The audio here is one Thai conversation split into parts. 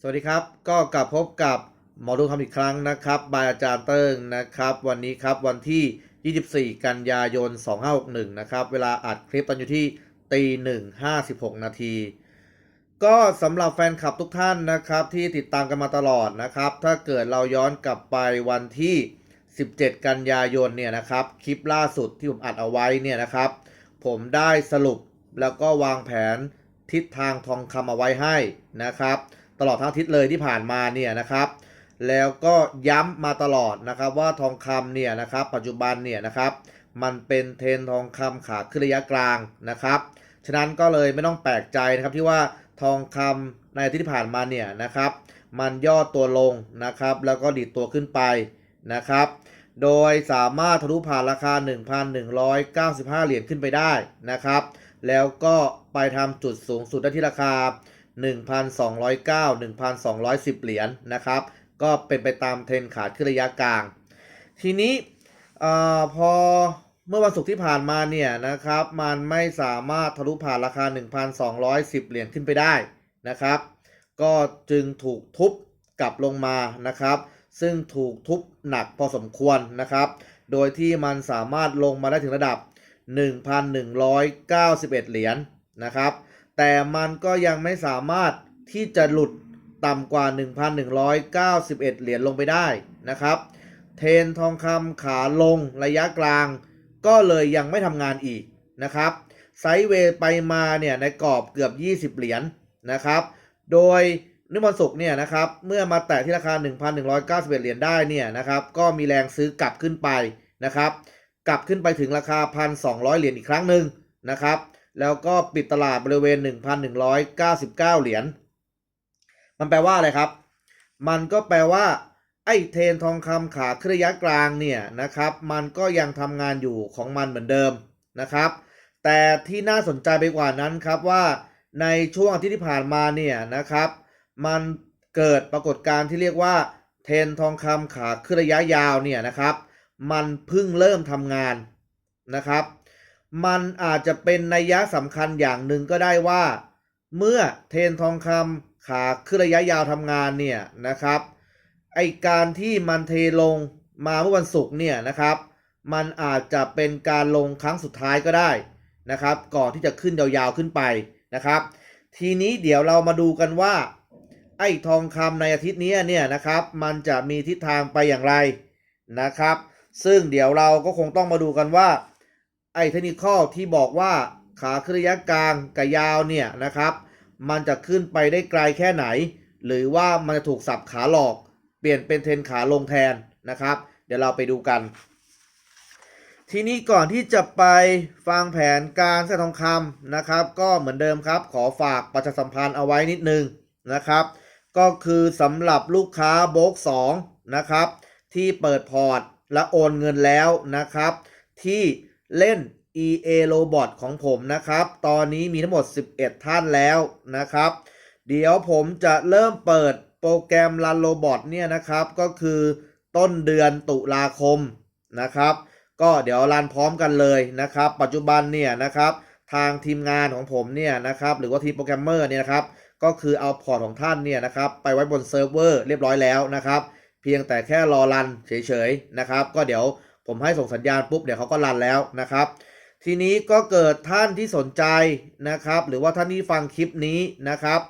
สวัสดีครับ ก็กลับพบกับหมอดูทำอีกครั้งนะครับบายอาจารย์เติ้งนะครับ วันนี้ครับวันที่ 24 กันยายน 2561 นะครับ เวลาอัดคลิปตอนอยู่ที่ตีหนึ่งห้าสิบหกนาที ก็สำหรับแฟนคลับทุกท่านนะครับ ที่ติดตามกันมาตลอดนะครับ ถ้าเกิดเราย้อนกลับไปวันที่ 17 กันยายนเนี่ยนะครับ คลิปล่าสุดที่ผมอัดเอาไว้เนี่ยนะครับ ผมได้สรุปแล้วก็วางแผนทิศทางทองคำเอาไว้ให้นะครับ ตลอดทั้งอาทิตย์เลยที่ผ่านมาเนี่ยนะครับแล้วก็ย้ำมาตลอดนะครับว่าทองคำเนี่ยนะครับปัจจุบันเนี่ยนะครับมันเป็นเทรนทองคำขาขึ้นระยะกลางนะครับฉะนั้นก็เลยไม่ต้องแปลกใจนะครับที่ว่าทองคำในอาทิตย์ที่ผ่านมาเนี่ยนะครับมันย่อตัวลงนะครับแล้วก็ดีดตัวขึ้นไปนะครับโดยสามารถทะลุผ่านราคา 1,195 เหรียญขึ้นไปได้นะครับ แล้วก็ไปทำจุดสูงสุดได้ที่ราคา 1,209 1,210 เหรียญนะครับ ก็เป็นไปตามเทรนขาขึ้นระยะกลาง ทีนี้อพอเมื่อวันศุกร์ที่ผ่านมาเนี่ยนะครับ มันไม่สามารถทะลุผ่านราคา 1,210 เหรียญขึ้นไปได้นะครับ ก็จึงถูกทุบกลับลงมานะครับ ซึ่งถูกทุบหนักพอสมควรนะครับ โดยที่มันสามารถลงมาได้ถึงระดับ 1,191 เหรียญนะครับ แต่มันก็ยังไม่สามารถที่จะหลุดต่ำกว่า 1,191 เหรียญลงไปได้นะครับ เทนทองคำขาลงระยะกลาง ก็เลยยังไม่ทำงานอีกนะครับ ไซด์เวย์ไปมาเนี่ยในกรอบเกือบ 20 เหรียญนะครับ โดยนิวันศุกร์เนี่ยนะครับเมื่อมาแตะที่ราคา 1,191 เหรียญได้เนี่ยนะครับก็มีแรงซื้อกลับขึ้นไปนะครับ กลับขึ้นไปถึงราคา 1,200 เหรียญอีกครั้งหนึ่งนะครับ แล้วก็ปิดตลาดบริเวณ 1,199 เหรียญ มันแปลว่าอะไรครับ มันก็แปลว่า ไอ้เทรนทองคำขาขึ้นระยะกลางเนี่ยนะครับ มันก็ยังทำงานอยู่ของมันเหมือนเดิมนะครับ แต่ที่น่าสนใจไปกว่านั้นครับว่าในช่วงอาทิตย์ที่ผ่านมาเนี่ยนะครับ มันเกิดปรากฏการณ์ที่เรียกว่า เทรนทองคำขาขึ้นระยะยาวเนี่ยนะครับ มันเพิ่งเริ่มทำงานนะครับ มันอาจจะเป็นนัยยะสำคัญอย่างหนึ่งก็ได้ว่า เมื่อเทนทองคำขาขึ้นระยะยาวทำงานเนี่ยนะครับไอการที่มันเทลงมาเมื่อวันศุกร์เนี่ยนะครับ มันอาจจะเป็นการลงครั้งสุดท้ายก็ได้นะครับ ก่อนที่จะขึ้นยาวๆขึ้นไปนะครับ ทีนี้เดี๋ยวเรามาดูกันว่า ไอ้ทองคำในอาทิตย์นี้เนี่ยนะครับ มันจะมีทิศทางไปอย่างไรนะครับ ซึ่งเดี๋ยวเราก็คงต้องมาดูกันว่า ไอ้เทคนิคที่บอกว่าขาขึ้นระยะกลางกับยาวเนี่ยนะครับ มันจะขึ้นไปได้ไกลแค่ไหน หรือว่ามันจะถูกสับขาหลอก เปลี่ยนเป็นเทรนขาลงแทนนะครับ เดี๋ยวเราไปดูกัน ทีนี้ก่อนที่จะไปฟังแผนการเส้นทองคำนะครับ ก็เหมือนเดิมครับขอฝากประชาสัมพันธ์เอาไว้นิดนึงนะครับ ก็คือสำหรับลูกค้าโบก2นะครับ ที่เปิดพอร์ตและโอนเงินแล้วนะครับ ที่ เล่น EA Robot ของผมนะครับ ตอนนี้มีทั้งหมด 11 ท่านแล้วนะครับ เดี๋ยวผมจะเริ่มเปิดโปรแกรม Run Robot เนี่ยนะครับ ก็คือต้นเดือนตุลาคมนะครับ ก็เดี๋ยวรันพร้อมกันเลยนะครับ ปัจจุบันเนี่ยนะครับ ทางทีมงานของผมเนี่ยนะครับ หรือว่าทีมโปรแกรมเมอร์เนี่ยนะครับ ก็คือเอาพอร์ตของท่านเนี่ยนะครับ ไปไว้บนเซิร์ฟเวอร์เรียบร้อยแล้วนะครับ เพียงแต่แค่รอรันเฉยๆนะครับ ก็เดี๋ยว ผมให้ส่งสัญญาณปุ๊บเดี๋ยวเขาก็รันแล้วนะครับ ทีนี้ก็เกิดท่านที่สนใจนะครับ หรือว่าท่านที่ฟังคลิปนี้นะครับ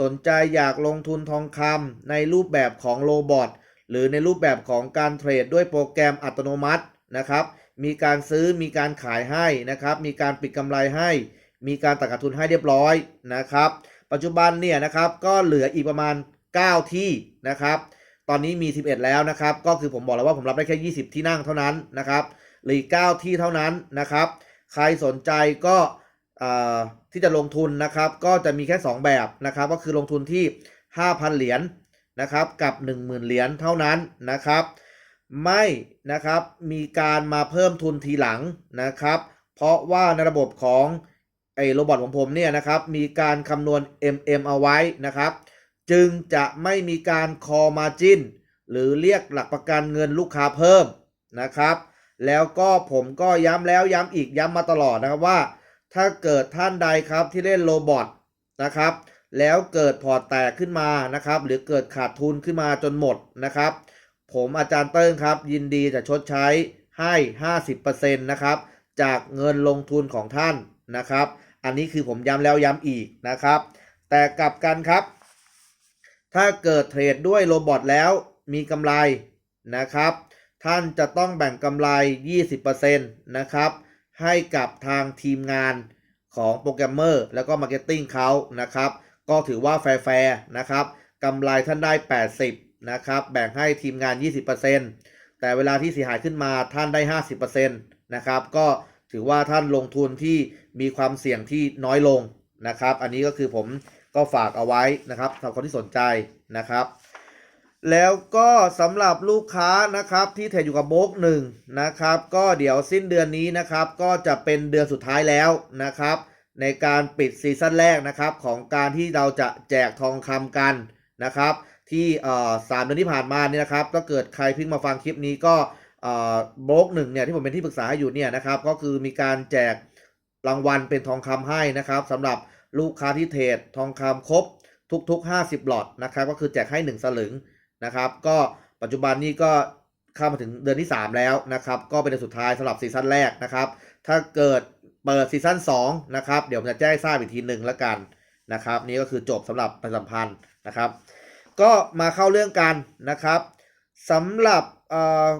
สนใจอยากลงทุนทองคำในรูปแบบของโรบอทหรือในรูปแบบของการเทรดด้วยโปรแกรมอัตโนมัตินะครับ มีการซื้อมีการขายให้นะครับ มีการปิดกำไรให้ มีการตัดขาดทุนให้เรียบร้อยนะครับ ปัจจุบันเนี่ยนะครับก็เหลืออีกประมาณ 9 ที่นะครับ ตอนนี้มี 11 แล้วนะครับ ก็คือผมบอกแล้วว่าผมรับได้แค่ 20 ที่นั่งเท่านั้นนะครับหลือ9ที่เท่านั้นนะครับ ใครสนใจก็ที่จะลงทุนนะครับ ก็จะมีแค่ 2 แบบนะครับ ก็คือลงทุนที่ 5,000 เหรียญนะครับ กับ 10,000 เหรียญเท่านั้นนะครับ ไม่นะครับมีการมาเพิ่มทุนทีหลังนะครับ เพราะว่าในระบบของไอ้โรบอทของผมเนี่ยนะครับ มีการคำนวณ MM เอาไว้นะครับ จึงจะไม่มีการ call margin หรือเรียกหลักประกันเงินลูกค้าเพิ่มนะครับ แล้วก็ผมก็ย้ำแล้วย้ำอีกย้ำมาตลอดนะครับว่า ถ้าเกิดท่านใดครับที่เล่นโรบอทนะครับ แล้วเกิดพอร์ตแตกขึ้นมานะครับ หรือเกิดขาดทุนขึ้นมาจนหมดนะครับ ผมอาจารย์เติ้งครับ ยินดีจะชดใช้ให้ 50%นะครับ จากเงินลงทุนของท่านนะครับ อันนี้คือผมย้ำแล้วย้ำอีกนะครับ แต่กลับกันครับ ถ้าเกิดเทรดด้วยโรบอทแล้วมีกำไรนะครับ ท่านจะต้องแบ่งกำไร 20%นะครับ ให้กับทางทีมงานของโปรแกรมเมอร์แล้วก็มาร์เก็ตติ้งเขานะครับ ก็ถือว่าแฟร์ๆนะครับกำไรท่านได้ 80 นะครับ แบ่งให้ทีมงาน 20%แต่เวลาที่เสียหายขึ้นมาท่านได้ 50%นะครับ ก็ถือว่าท่านลงทุนที่มีความเสี่ยงที่น้อยลงนะครับ อันนี้ก็คือผม ก็ฝากเอาไว้นะครับสำหรับคนที่สนใจนะครับ แล้วก็สำหรับลูกค้านะครับที่เทรดอยู่กับโบกหนึ่งนะครับ ก็เดี๋ยวสิ้นเดือนนี้นะครับ ก็จะเป็นเดือนสุดท้ายแล้วนะครับ ในการปิดซีซั่นแรกนะครับ ของการที่เราจะแจกทองคำกันนะครับ ที่สามเดือนที่ผ่านมาเนี่ยนะครับก็เกิดใครเพิ่งมาฟังคลิปนี้ก็โบกหนึ่งเนี่ยที่ผมเป็นที่ปรึกษาให้อยู่เนี่ยนะครับ ก็คือมีการแจกรางวัลเป็นทองคำให้นะครับสำหรับ ลูกค้าที่เทรดทองคำครบทุก ๆ 50 หลอดนะครับ ก็คือแจกให้ 1 สลึงนะครับ ก็ปัจจุบันนี้ก็เข้ามาถึงเดือนที่ 3 แล้วนะครับ ก็เป็นเดือนสุดท้ายสำหรับซีซั่นแรกนะครับ ถ้าเกิดเปิดซีซั่น2นะครับ เดี๋ยวผมจะแจ้งทราบอีกทีหนึ่งแล้วกันนะครับ นี่ก็คือจบสำหรับประชาสัมพันธ์นะครับ ก็มาเข้าเรื่องกันนะครับสำหรับ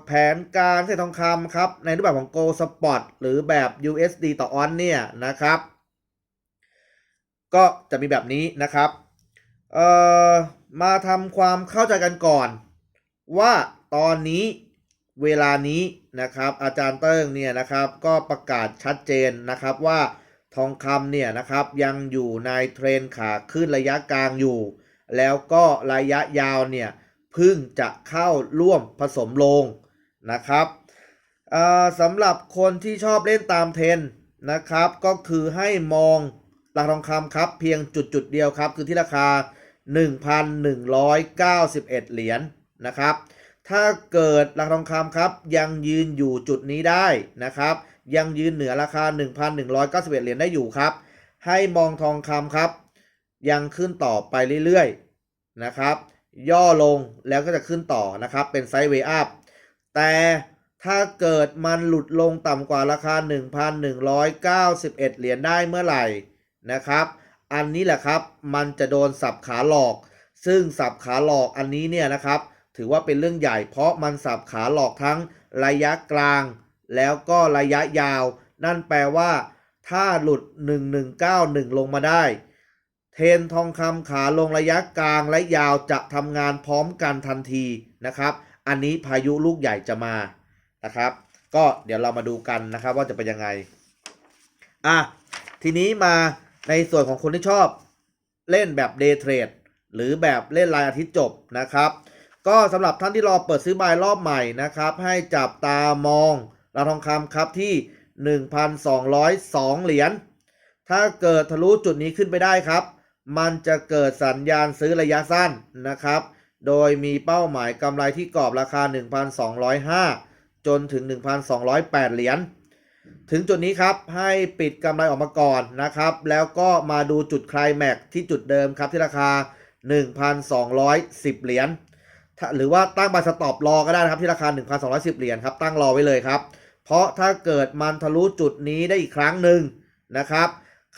แผนการเทรดทองคำครับในรูปแบบของ Go Spot หรือแบบ USD ต่อออนเนี่ยนะครับ ก็จะมีแบบนี้นะครับเอ่อมาทำความเข้าใจกันก่อน ว่าตอนนี้เวลานี้นะครับ อาจารย์เติ้งเนี่ยนะครับก็ประกาศชัดเจนนะครับว่าทองคำเนี่ยนะครับยังอยู่ในเทรนขาขึ้นระยะกลางอยู่ แล้วก็ระยะยาวเนี่ยพิ่งจะเข้าร่วมผสมลงนะครับสำหรับคนที่ชอบเล่นตามเทรนนะครับ ก็คือให้มอง ราคาทองคำครับเพียงจุดจุดเดียวครับ คือที่ราคา 1,191 เหรียญนะครับ ถ้าเกิดราคาทองคำครับ ยังยืนอยู่จุดนี้ได้นะครับ ยังยืนเหนือราคา 1,191 เหรียญได้อยู่ครับ ให้มองทองคำครับ ยังขึ้นต่อไปเรื่อยๆนะครับ ย่อลงแล้วก็จะขึ้นต่อนะครับ เป็นไซด์เวย์อัพแต่ถ้าเกิดมันหลุดลงต่ำกว่าราคา 1,191 เหรียญได้เมื่อไหร่ นะครับ อันนี้แหละครับมันจะโดนสับขาหลอก ซึ่งสับขาหลอกอันนี้เนี่ยนะครับ ถือว่าเป็นเรื่องใหญ่เพราะมันสับขาหลอกทั้งระยะกลาง แล้วก็ระยะยาว นั่นแปลว่า ถ้าหลุด 1191 ลงมาได้ เทนทองคำขาลงระยะกลางและยาวจะทำงานพร้อมกันทันทีนะครับ อันนี้พายุลูกใหญ่จะมานะครับ ก็เดี๋ยวเรามาดูกันนะครับว่าจะเป็นยังไงอะทีนี้มา ในส่วนของคนที่ชอบเล่นแบบเดย์เทรดหรือแบบเล่นรายอาทิตย์จบนะครับ ก็สำหรับท่านที่รอเปิดซื้อบายรอบใหม่นะครับ ให้จับตามองราคาทองคำครับที่ 1,202 เหรียญ ถ้าเกิดทะลุจุดนี้ขึ้นไปได้ครับ มันจะเกิดสัญญาณซื้อระยะสั้นนะครับ โดยมีเป้าหมายกำไรที่กรอบราคา 1,205 จนถึง 1,208 เหรียญ ถึงจุดนี้ครับให้ปิดกำไรออกมาก่อนนะครับ แล้วก็มาดูจุดไคลแม็กที่จุดเดิมครับที่ราคา 1,210 เหรียญหรือว่าตั้งบาสต็อปรอก็ได้นะครับที่ราคา 1,210 เหรียญครับตั้งรอไว้เลยครับ เพราะถ้าเกิดมันทะลุจุดนี้ได้อีกครั้งหนึ่งนะครับ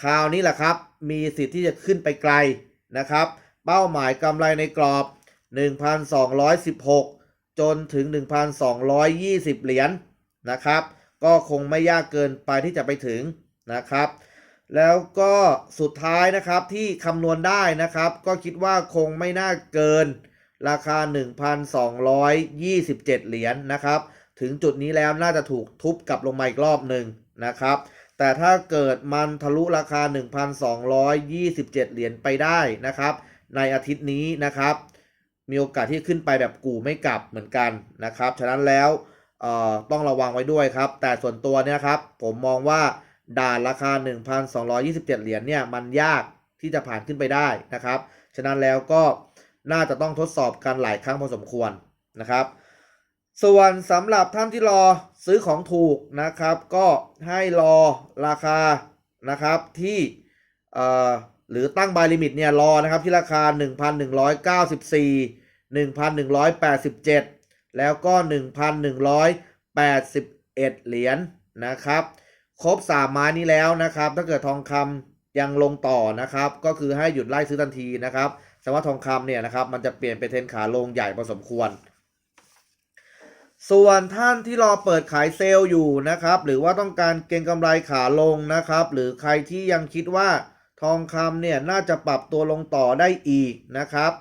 คราวนี้แหละครับมีสิทธิ์ที่จะขึ้นไปไกลนะครับ เป้าหมายกำไรในกรอบ 1,216 จนถึง 1,220 เหรียญนะครับ ก็คงไม่ยากเกินไปที่จะไปถึงนะครับ แล้วก็สุดท้ายนะครับที่คำนวณได้นะครับ ก็คิดว่าคงไม่น่าเกินราคา 1,227 เหรียญนะครับ ถึงจุดนี้แล้วน่าจะถูกทุบกลับลงมาอีกรอบหนึ่งนะครับ แต่ถ้าเกิดมันทะลุราคา 1,227 เหรียญไปได้นะครับ ในอาทิตย์นี้นะครับ มีโอกาสที่ขึ้นไปแบบกู่ไม่กลับเหมือนกันนะครับ ฉะนั้นแล้ว เอ่อต้องระวังไว้ด้วยครับ แต่ส่วนตัวเนี่ยครับ ผมมองว่าด่านราคา 1,227 เหรียญเนี่ยมันยากที่จะผ่านขึ้นไปได้นะครับ ฉะนั้นแล้วก็น่าจะต้องทดสอบกันหลายครั้งพอสมควรนะครับ ส่วนสำหรับท่านที่รอซื้อของถูกนะครับ ก็ให้รอราคานะครับที่เอ่อหรือตั้งบายลิมิตเนี่ยรอนะครับที่ราคา 1,194 1,187 แล้วก็ 1,181 เหรียญนะครับ ครบ3ไม้นี้แล้วนะครับ ถ้าเกิดทองคำยังลงต่อนะครับ ก็คือให้หยุดไล่ซื้อทันทีนะครับแต่ว่าทองคำเนี่ยนะครับ มันจะเปลี่ยนเป็นเทรนขาลงใหญ่พอสมควร ส่วนท่านที่รอเปิดขายเซลล์อยู่นะครับ หรือว่าต้องการเก็งกำไรขาลงนะครับ หรือใครที่ยังคิดว่าทองคำเนี่ยน่าจะปรับตัวลงต่อได้อีกนะครับ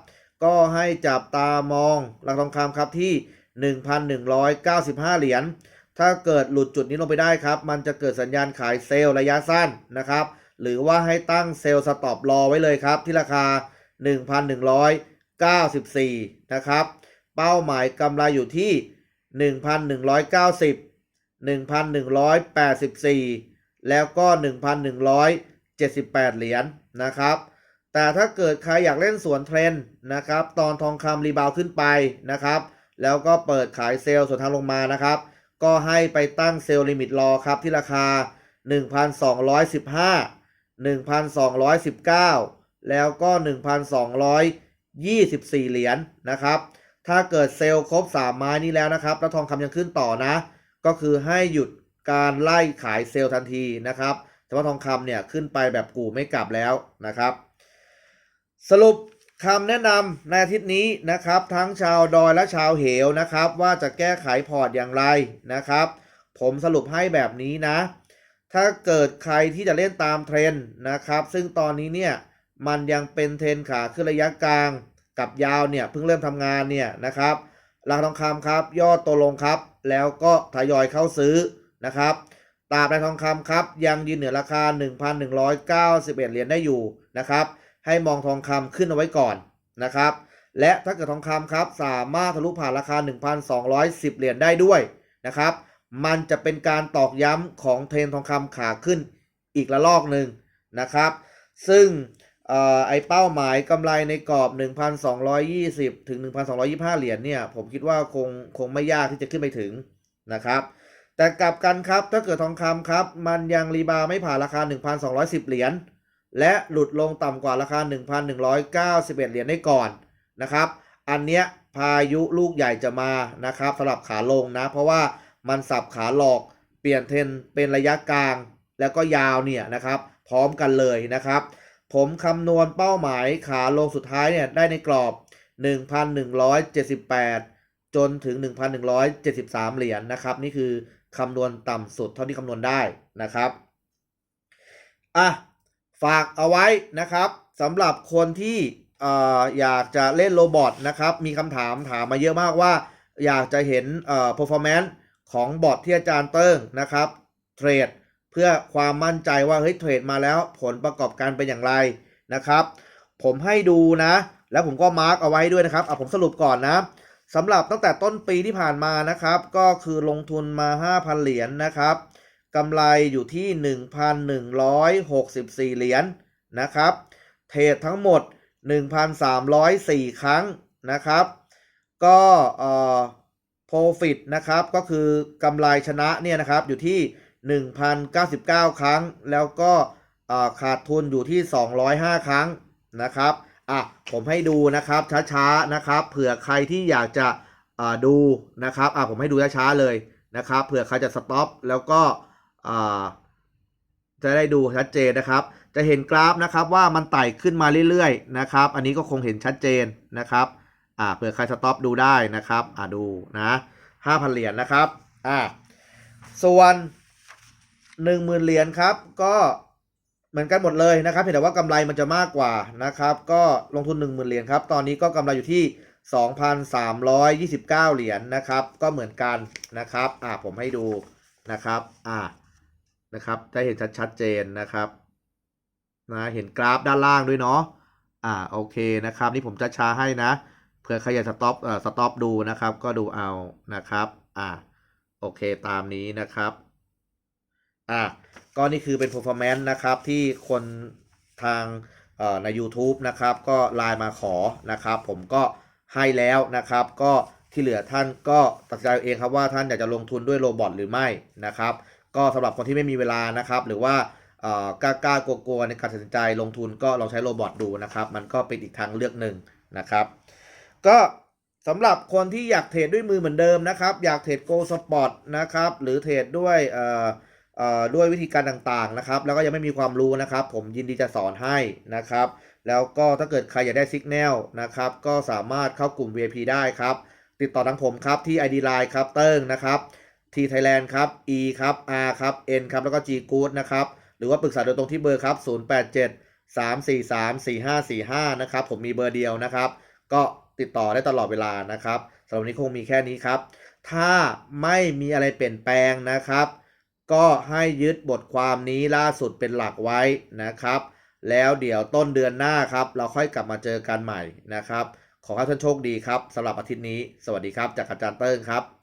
ก็ให้จับตามองหลักทองคำครับที่ 1,195 เหรียญ ถ้าเกิดหลุดจุดนี้ลงไปได้ครับ มันจะเกิดสัญญาณขายเซลล์ระยะสั้นนะครับ หรือว่าให้ตั้งเซลล์สต็อปรอไว้เลยครับ ที่ราคา 1,194 นะครับ เป้าหมายกำไรอยู่ที่ 1,190 1,184 แล้วก็ 1,178 เหรียญนะครับ แต่ถ้าเกิดใครอยากเล่นสวนเทรนด์นะครับ ตอนทองคำรีบาวขึ้นไปนะครับ แล้วก็เปิดขายเซลล์ส่วนทางลงมานะครับ ก็ให้ไปตั้งเซลล์ลิมิตรอครับที่ราคา 1,215 1,219 แล้วก็ 1,224 เหรียญนะครับ ถ้าเกิดเซลล์ครบ 3 ไม้นี้แล้วนะครับ แล้วทองคำยังขึ้นต่อนะ ก็คือให้หยุดการไล่ขายเซลล์ทันทีนะครับแต่ว่าทองคำเนี่ยขึ้นไปแบบกูไม่กลับแล้วนะครับ สรุป คำแนะนำในอาทิตย์นี้นะครับ ทั้งชาวดอยและชาวเหวนะครับ ว่าจะแก้ไขพอร์ตอย่างไรนะครับ ผมสรุปให้แบบนี้นะ ถ้าเกิดใครที่จะเล่นตามเทรนนะครับ ซึ่งตอนนี้เนี่ยมันยังเป็นเทรนขาขึ้นระยะกลาง กับยาวเนี่ยเพิ่งเริ่มทำงานเนี่ยนะครับราคาทองคำครับย่อตัวลงครับ แล้วก็ทยอยเข้าซื้อนะครับตราบใดทองคำครับ ยังยืนเหนือราคา 1,191เหรียญได้อยู่นะครับ ให้มองทองคำขึ้นเอาไว้ก่อนนะครับ และถ้าเกิดทองคำครับสามารถทะลุผ่านราคา 1,210 เหรียญได้ด้วยนะครับ มันจะเป็นการตอกย้ำของเทรนทองคำขาขึ้นอีกระลอกหนึ่งนะครับ ซึ่งออไอเป้าหมายกำไรในกรอบ 1,220 ถึง 1,225 เหรียญเนี่ยผมคิดว่าคงคงไม่ยากที่จะขึ้นไปถึงนะครับ แต่กลับกันครับถ้าเกิดทองคำครับ มันยังรีบาไม่ผ่านราคา 1,210 เหรียญ และหลุดลงต่ำกว่าราคา 1,191 เหรียญได้ก่อนนะครับ อันเนี้ยพายุลูกใหญ่จะมานะครับสำหรับขาลงนะ เพราะว่ามันสับขาหลอกเปลี่ยนเทรนเป็นระยะกลางแล้วก็ยาวเนี่ยนะครับ พร้อมกันเลยนะครับ ผมคำนวณเป้าหมายขาลงสุดท้ายเนี่ยได้ในกรอบ 1,178 จนถึง 1,173 เหรียญนะครับ นี่คือคำนวณต่ำสุดเท่าที่คำนวณได้นะครับอะ ฝากเอาไว้นะครับสำหรับคนที่ออยากจะเล่นโรบอทนะครับ มีคำถามถามมาเยอะมากว่า อยากจะเห็นเอ่อ performance ของบอทที่อาจารย์เติ้งนะครับเทรดเพื่อความมั่นใจว่าเฮ้ยเทรดมาแล้วผลประกอบการเป็นอย่างไรนะครับ ผมให้ดูนะ แล้วผมก็มาร์กเอาไว้ด้วยนะครับเอะผมสรุปก่อนนะสำหรับตั้งแต่ต้นปีที่ผ่านมานะครับ ก็คือลงทุนมา 5,000 เหรียญนะครับ กำไรอยู่ที่ 1,164 เหรียญนะครับ เทรดทั้งหมด 1,304 ครั้งนะครับ ก็เอ่อ profit นะครับก็คือกำไรชนะเนี่ยนะครับอยู่ที่ 1,099 ครั้ง แล้วก็เอ่อขาดทุนอยู่ที่ 205 ครั้งนะครับอะผมให้ดูนะครับช้าๆนะครับเผื่อใครที่อยากจะอ่าดูนะครับอะผมให้ดูช้าๆเลยนะครับเผื่อใครจะสต็อปแล้วก็ จะได้ดูชัดเจนนะครับ จะเห็นกราฟนะครับว่ามันไต่ขึ้นมาเรื่อยๆนะครับ อันนี้ก็คงเห็นชัดเจนนะครับอ่าเผื่อใครสต็อปดูได้นะครับอ่าดูนะห้าพันเหรียญนะครับอ่าส่วนหนึ่งหมื่นเหรียญครับ ก็เหมือนกันหมดเลยนะครับเพียงแต่ว่ากำไรมันจะมากกว่านะครับ ก็ลงทุนหนึ่งหมื่นเหรียญครับตอนนี้ก็กำไรอยู่ที่สองพันสามร้อยยี่สิบเก้าเหรียญนะครับ ก็เหมือนกันนะครับ อ่าผมให้ดูนะครับ อ่า นะครับจะเห็นชัดชัดเจนนะครับนะเห็นกราฟด้านล่างด้วยเนาะอ่าโอเคนะครับ นี่ผมจะช้าให้นะเผื่อใครอยากสต็อปเอ่อสต็อปดูนะครับ ก็ดูเอานะครับอ่าโอเคตามนี้นะครับอ่าก็นี่คือเป็น performance นะครับที่คนทางเอ่อใน YouTube นะครับ ก็ไลน์มาขอนะครับ ผมก็ให้แล้วนะครับ ก็ที่เหลือท่านก็ตัดสินใจเอาเองครับว่าท่านอยากจะลงทุนด้วยโรบอทหรือไม่นะครับ ก็สำหรับคนที่ไม่มีเวลานะครับ หรือว่ากล้ากล้ากลัวกลัวๆในการตัดสินใจลงทุนก็ลองใช้โรบอทดูนะครับ มันก็เป็นอีกทางเลือกหนึ่งนะครับ ก็สำหรับคนที่อยากเทรดด้วยมือเหมือนเดิมนะครับ อยากเทรดโกสปอตนะครับ หรือเทรดด้วยด้วยวิธีการต่างๆนะครับ แล้วก็ยังไม่มีความรู้นะครับ ผมยินดีจะสอนให้นะครับ แล้วก็ถ้าเกิดใครอยากได้สัญญาณนะครับ ก็สามารถเข้ากลุ่ม VIP ได้ครับ ติดต่อทางผมครับที่ ID Line ครับเติ้งนะครับ T Thailand ครับ E ครับ R ครับ N ครับ แล้วก็ G Good นะครับ หรือว่าปรึกษาโดยตรงที่เบอร์ครับ 087 343 4545 นะครับ ผมมีเบอร์เดียวนะครับ ก็ติดต่อได้ตลอดเวลานะครับสำหรับนนี้คงมีแค่นี้ครับ ถ้าไม่มีอะไรเปลี่ยนแปลงนะครับ ก็ให้ยึดบทความนี้ล่าสุดเป็นหลักไว้นะครับ แล้วเดี๋ยวต้นเดือนหน้าครับ เราค่อยกลับมาเจอกันใหม่นะครับ ขอให้ท่านโชคดีครับสำหรับอาทิตย์นี้ สวัสดีครับ จากอาจารย์เติ้งครับ